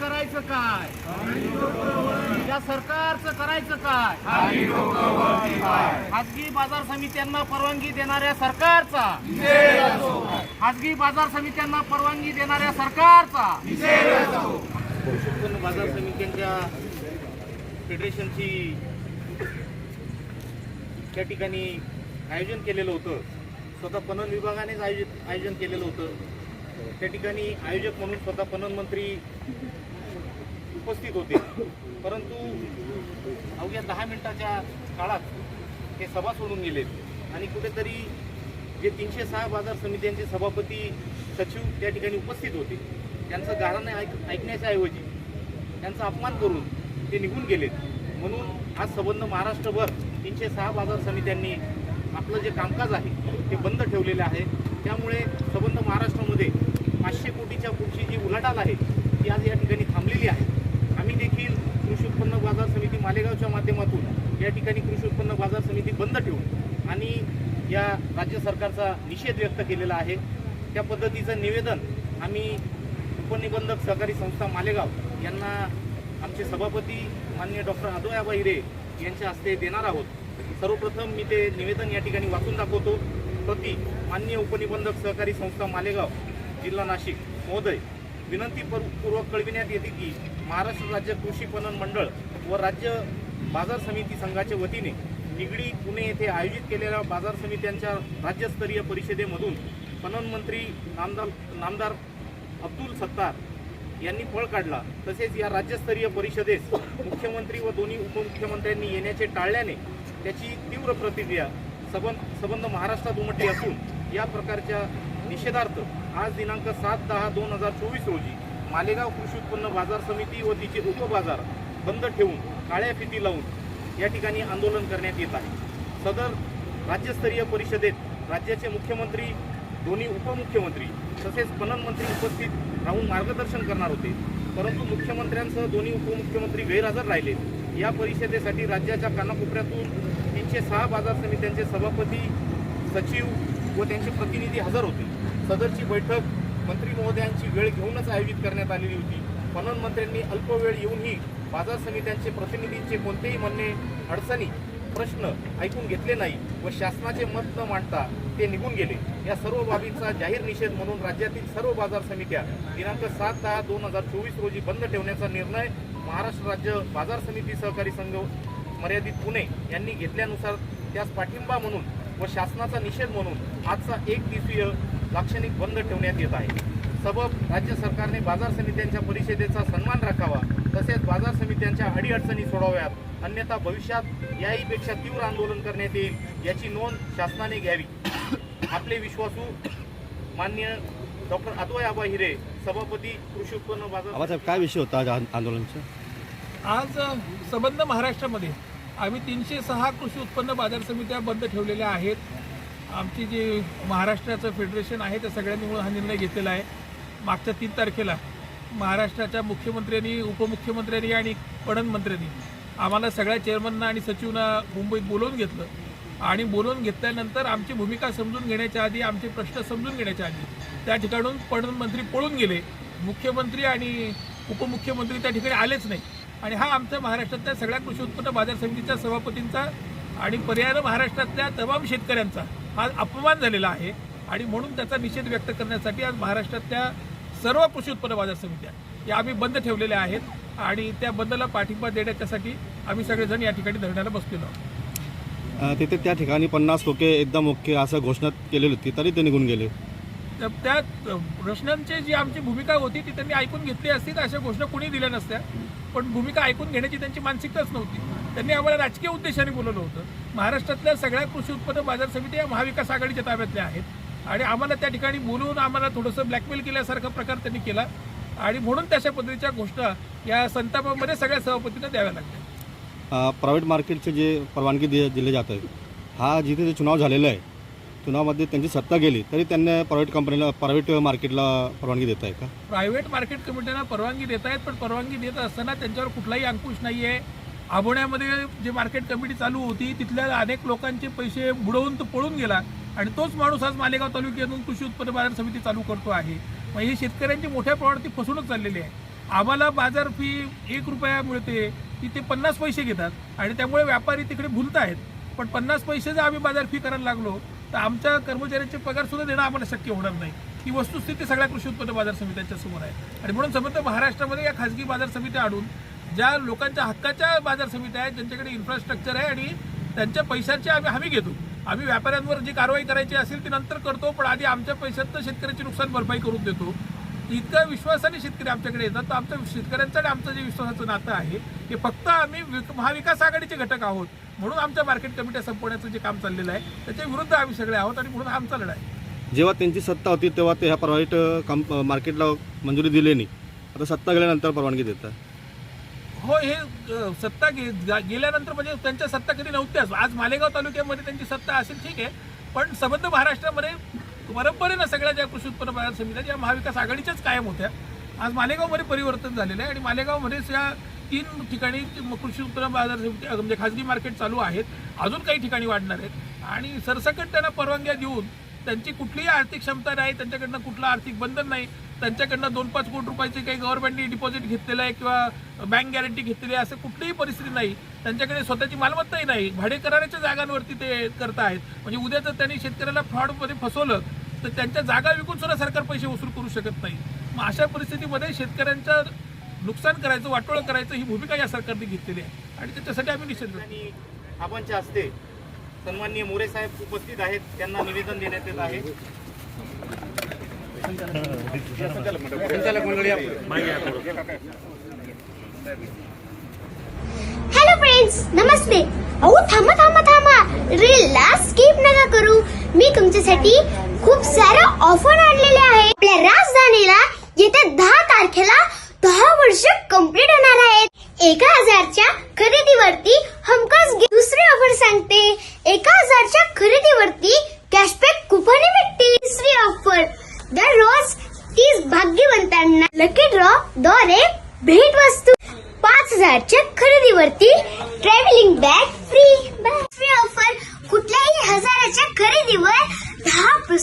करायचं काय? या सरकारचं करायचं काय? खाजगी बाजार समित्यांना परवानगी देणाऱ्या सरकारचा? खाजगी बाजार समित्यांना परवानगी देणाऱ्या सरकारचा? उत्पन्न बाजार समित्यांच्या फेडरेशनची त्या ठिकाणी आयोजन केलेलं होतं. स्वतः पणन विभागानेच आयोजित आयोजन केलेलं होतं. त्या ठिकाणी आयोजक म्हणून स्वतः पणन मंत्री उपस्थित होते. परंतु अवघ्या दहा मिनिटाच्या काळात हे सभा सोडून गेलेत आणि कुठेतरी जे तीनशे सहा बाजार समित्यांचे सभापती सचिव त्या ठिकाणी उपस्थित होते. त्यांचं गाराने ऐक ऐकण्याच्या ऐवजी त्यांचा अपमान करून ते निघून गेलेत. म्हणून आज संबंध महाराष्ट्रभर तीनशे सहा बाजार समित्यांनी आपलं जे कामकाज आहे ते बंद ठेवलेलं आहे. त्यामुळे संबंध महाराष्ट्रामध्ये पाचशे कोटीच्या पुढची जी उलाढाल आहे ती आज या ठिकाणी थांबलेली आहे. देखील कृषी उत्पन्न बाजार समिती मालेगावच्या माध्यमातून या ठिकाणी कृषी उत्पन्न बाजार समिती बंद ठेवून आणि या राज्य सरकारचा निषेध व्यक्त केलेला आहे. त्या पद्धतीचं निवेदन आम्ही उपनिबंधक सहकारी संस्था मालेगाव यांना आमचे सभापती माननीय डॉक्टर अदोयाबा हिरे यांच्या हस्ते देणार आहोत. सर्वप्रथम मी ते निवेदन या ठिकाणी वाचून दाखवतो. प्रति मान्य उपनिबंधक सहकारी संस्था मालेगाव जिल्हा नाशिक महोदय विनंती पूर्वक कळविण्यात येते की महाराष्ट्र राज्य कृषी पणन मंडळ व राज्य बाजार समिती संघाच्या वतीने निगडी पुणे येथे आयोजित केलेल्या बाजार समित्यांच्या राज्यस्तरीय परिषदेमधून पणन मंत्री नामदार नामदार अब्दुल सत्तार यांनी फळ काढला. तसेच या राज्यस्तरीय परिषदेस मुख्यमंत्री व दोन्ही उपमुख्यमंत्र्यांनी येण्याचे टाळल्याने त्याची तीव्र प्रतिक्रिया सबंध सबंध महाराष्ट्रात उमटली असून या प्रकारच्या निषेधार्थ आज दिनांक सात दहा दोन हजार चोवीस रोजी मालेगाव कृषी उत्पन्न बाजार समिती व तिचे उपबाजार बंद ठेवून काळ्या फिती लावून या ठिकाणी आंदोलन करण्यात येत आहे. सदर राज्यस्तरीय परिषदेत राज्याचे मुख्यमंत्री दोन्ही उपमुख्यमंत्री तसेच पणन मंत्री उपस्थित राहून मार्गदर्शन करणार होते. परंतु मुख्यमंत्र्यांसह दोन्ही उपमुख्यमंत्री गैरहजर राहिले. या परिषदेसाठी राज्याच्या कानाकोपऱ्यातून तीनशे सहा बाजार समित्यांचे सभापती सचिव व त्यांचे प्रतिनिधी हजर होते. सदरची बैठक मंत्री महोदयांची वेळ घेऊनच आयोजित करण्यात आलेली होती. पणन मंत्र्यांनी अल्प वेळ येऊनही बाजार समित्यांचे प्रतिनिधींचे कोणतेही म्हणणे अडचणी प्रश्न ऐकून घेतले नाही व शासनाचे मत न मांडता ते निघून गेले. या सर्व बाबींचा जाहीर निषेध म्हणून राज्यातील सर्व बाजार समित्या दिनांक सात दहा दोन हजार चोवीस रोजी बंद ठेवण्याचा निर्णय महाराष्ट्र राज्य बाजार समिती सहकारी संघ मर्यादित पुणे यांनी घेतल्यानुसार त्यास पाठिंबा म्हणून व शासनाचा निषेध म्हणून आजचा एक दिवसीय लाक्षणिक बंद ठेवण्यात येत आहे. सबब राज्य सरकारने बाजार समित्यांच्या परिषदेचा सन्मान राखावा तसेच बाजार समित्यांच्या अडीअडचणी सोडवाव्यात. अन्यथा भविष्यात याहीपेक्षा तीव्र आंदोलन करण्यात येईल याची नोंद शासनाने घ्यावी. आपले विश्वासू मान्य डॉक्टर अद्वय आबा हिरे सभापती कृषी उत्पन्न बाजार आबासाहेब काय विषय होता आज आंदोलनाचा? आज संबंध महाराष्ट्रामध्ये आम्ही तीनशे सहा कृषी उत्पन्न बाजार समित्या बंद ठेवलेल्या आहेत. आमची जी महाराष्ट्राचं फेडरेशन आहे त्या सगळ्यांनी मिळून हा निर्णय घेतलेला आहे. मागच्या तीन तारखेला महाराष्ट्राच्या मुख्यमंत्र्यांनी उपमुख्यमंत्र्यांनी आणि पणन मंत्र्यांनी आम्हाला सगळ्या चेअरमनना आणि सचिवना मुंबईत बोलवून घेतलं. आणि बोलवून घेतल्यानंतर आमची भूमिका समजून घेण्याच्या आधी आमचे प्रश्न समजून घेण्याच्या आधी त्या ठिकाणून पणन मंत्री पळून गेले. मुख्यमंत्री आणि उपमुख्यमंत्री त्या ठिकाणी आलेच नाही. आणि हा आमच्या महाराष्ट्रातल्या सगळ्या कृषी उत्पन्न बाजार समितीच्या सभापतींचा आणि पर्यायानं महाराष्ट्रातल्या तमाम शेतकऱ्यांचा हा अपमान झालेला आहे. आणि म्हणून त्याचा निषेध व्यक्त करण्यासाठी आज महाराष्ट्रातल्या सर्व कृषी उत्पन्न बाजार समित्या या आम्ही बंद ठेवलेल्या आहेत. आणि त्या बंदला पाठिंबा देण्याच्यासाठी आम्ही सगळेजण या ठिकाणी धरण्याला बसलेलो आहोत. तिथे त्या ठिकाणी पन्नास लोके एकदम ओके असं घोषणा केलेली होती तरी ते निघून गेले. तर त्या प्रश्नांची जी आमची भूमिका होती ती त्यांनी ऐकून घेतली असती तर अशा घोषणा कोणी दिल्या नसत्या. पण भूमिका ऐकून घेण्याची त्यांची मानसिकताच नव्हती. त्यांनी आम्हाला राजकीय उद्देशाने बोलवलं होतं. महाराष्ट्रातल्या सगळ्या कृषी उत्पन्न बाजार समिती या महाविकास आघाडीच्या ताब्यातल्या आहेत. आणि आम्हाला त्या ठिकाणी बोलवून आम्हाला थोडंसं ब्लॅकमेल केल्यासारखा प्रकार त्यांनी केला. आणि म्हणून तशा पद्धतीच्या घोषणा या संतापामध्ये सगळ्या सभापतींना द्याव्या लागल्या. प्रायव्हेट मार्केटचे जे परवानगी दि दिले जात आहे हा जिथे जे चुनाव झालेला आहे चुनावामध्ये त्यांची सत्ता गेली तरी त्यांना प्रायव्हेट कंपनीला प्रायव्हेट मार्केटला परवानगी देत आहे का? प्रायव्हेट मार्केट कमिट्यांना परवानगी देत आहेत पण परवानगी देत असताना त्यांच्यावर कुठलाही अंकुश नाही आहे आभोण्यामध्ये जे मार्केट कमिटी चालू होती तिथल्या अनेक लोकांचे पैसे बुडवून तो पळून गेला. आणि तोच माणूस आज मालेगाव तालुक्यातून कृषी उत्पन्न बाजार समिती चालू करतो आहे. मग हे शेतकऱ्यांची मोठ्या प्रमाणात ती फसवणूक चाललेली आहे. आम्हाला बाजार फी एक रुपया मिळते तिथे पन्नास पैसे घेतात. आणि त्यामुळे व्यापारी तिकडे भुलत आहेत पण पन्नास पैसे जर आम्ही बाजार फी करायला लागलो तर आमच्या कर्मचाऱ्यांचे पगारसुद्धा देणं आम्हाला शक्य होणार नाही. ही वस्तुस्थिती सगळ्या कृषी उत्पन्न बाजार समित्यांच्या समोर आहे. आणि म्हणून समजा महाराष्ट्रामध्ये या खाजगी बाजार समित्या आणून ज्या लोकांच्या हक्काच्या बाजार समित्या आहेत ज्यांच्याकडे इन्फ्रास्ट्रक्चर आहे आणि त्यांच्या पैशाची आम्ही हमी घेतो. आम्ही व्यापाऱ्यांवर जी कारवाई करायची असेल ती नंतर करतो पण आधी आमच्या पैशात शेतकऱ्याची नुकसान भरपाई करून देतो. इतक्या विश्वासाने शेतकरी आमच्याकडे येतात. तर आमच्या शेतकऱ्यांचं आणि आमचं जे विश्वासाचं नातं आहे हे फक्त आम्ही विक- महाविकास आघाडीचे घटक आहोत. म्हणून आमच्या मार्केट कमिट्या संपवण्याचं जे काम चाललेलं आहे त्याच्या विरुद्ध आम्ही सगळे आहोत आणि म्हणून आमचा लढा आहे. जेव्हा त्यांची सत्ता होती तेव्हा ते ह्या प्रायव्हेट कंप मार्केटला मंजुरी दिली नाही. आता सत्ता गेल्यानंतर परवानगी देतात. हो हे सत्ता गे गेल्यानंतर म्हणजे त्यांच्या सत्ता कधी नव्हत्याच. आज मालेगाव तालुक्यामध्ये त्यांची सत्ता असेल ठीक आहे. पण संबंध महाराष्ट्रामध्ये परंपरेनं सगळ्या ज्या कृषी उत्पन्न बाजार समित्या ज्या महाविकास आघाडीच्याच कायम होत्या आज मालेगावमध्ये परिवर्तन झालेलं आहे. आणि मालेगावमध्येच या तीन ठिकाणी कृषी उत्पन्न बाजार समिती म्हणजे खाजगी मार्केट चालू आहेत. अजून काही ठिकाणी वाढणार आहेत. आणि सरसकट त्यांना परवानग्या देऊन त्यांची कुठलीही आर्थिक क्षमता नाही त्यांच्याकडनं कुठलं आर्थिक बंधन नाही त्यांच्याकडनं दोन पाच कोटी रुपयाचे काही गव्हर्नमेंटने डिपॉझिट घेतलेलं आहे किंवा बँक गॅरंटी घेतलेली आहे असं कुठलीही परिस्थिती नाही. त्यांच्याकडे स्वतःची मालमत्ताही नाही. भाडे कराराच्या जागांवरती ते करत आहेत म्हणजे उद्या जर त्यांनी शेतकऱ्याला फ्रॉडमध्ये फसवलं तर त्यांच्या जागा विकून सुद्धा सरकार पैसे वसूल करू शकत नाही. मग अशा परिस्थितीमध्ये शेतकऱ्यांचं नुकसान करायचं वाटोळं करायचं ही भूमिका या सरकारने घेतलेली आहे. आणि त्याच्यासाठी आम्ही निषेध आणि आबांच्या असते सन्माननीय मोरे साहेब उपस्थित आहेत. त्यांना निवेदन देण्यात येत आहे. संचालक मंडळी हॅलो फ्रेंड्स नमस्ते. अहो थांबा थांबा थांबा. रीलला स्किप नका करू. मी तुमच्यासाठी खूप साऱ्या ऑफर आणलेले आहे. आपल्या राजधानीला येत्या दहा तारखेला दहा वर्ष कंप्लीट होणार आहेत. एका हजारच्या खरेदीवरती हमखास दुसरी ऑफर सांगते. एका हजारच्या खरेदीवरती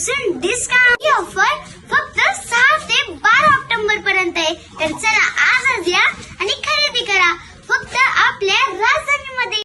10% discount.